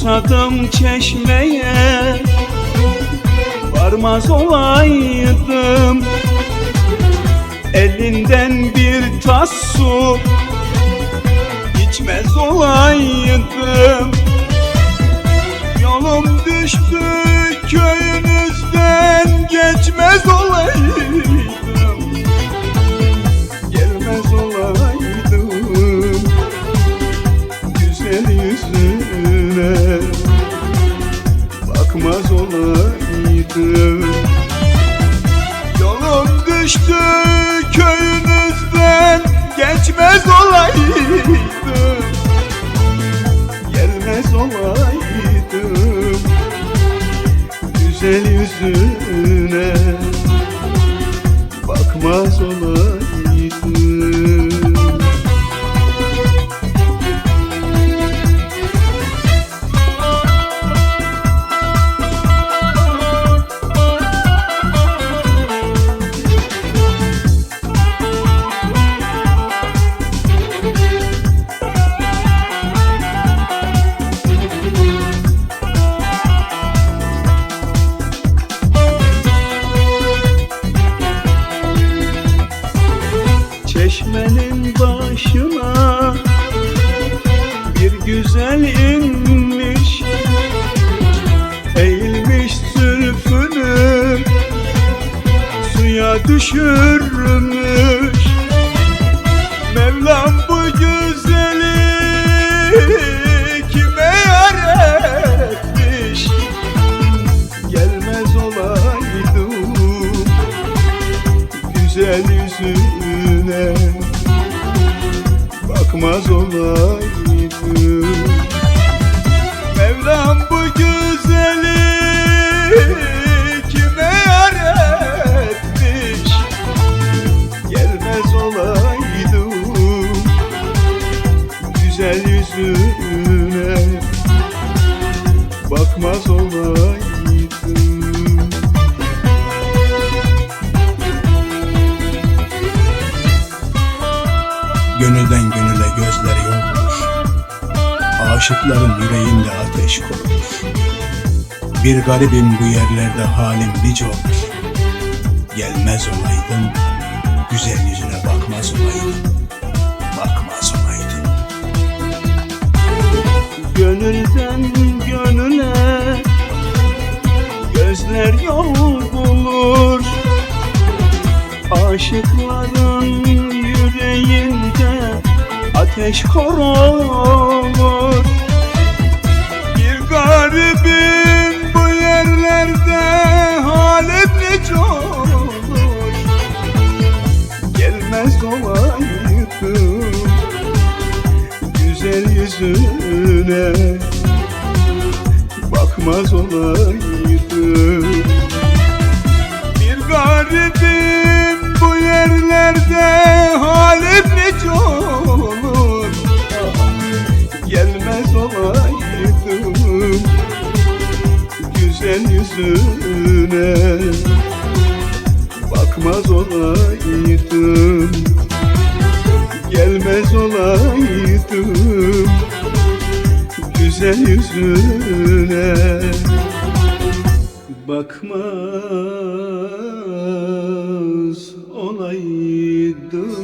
Susadım çeşmeye Varmaz olaydım. Elinden bir tas su içmez olaydım Güzel yüzüne. Bakmaz olaydım Çeşmenin başına. Bir güzel inmiş Eğilmiş zülfünü suya düşürmüş bakmaz olaydım Mevlam bu güzeli kime yar etmiş Gelmez olaydım güzel yüzüne. Bakmaz olaydım Gönülden Aşıkların yüreğinde ateş korumuş Bir garibim bu yerlerde halim nice olur. Gelmez olaydım Güzel yüzüne bakmaz olaydım. Bakmaz olaydım. Gönülden gönüle Gözler yol bulur. Aşıkların yüreğinde Ateş kor Bir garibim bu yerlerde Halim nice olur Gelmez olaydım güzel yüzüne. Bakmaz olaydım Bir garibim olaydım Güzel yüzüne Bakmaz olaydım. Gelmez olaydım. Güzel yüzüne Bakmaz olaydım.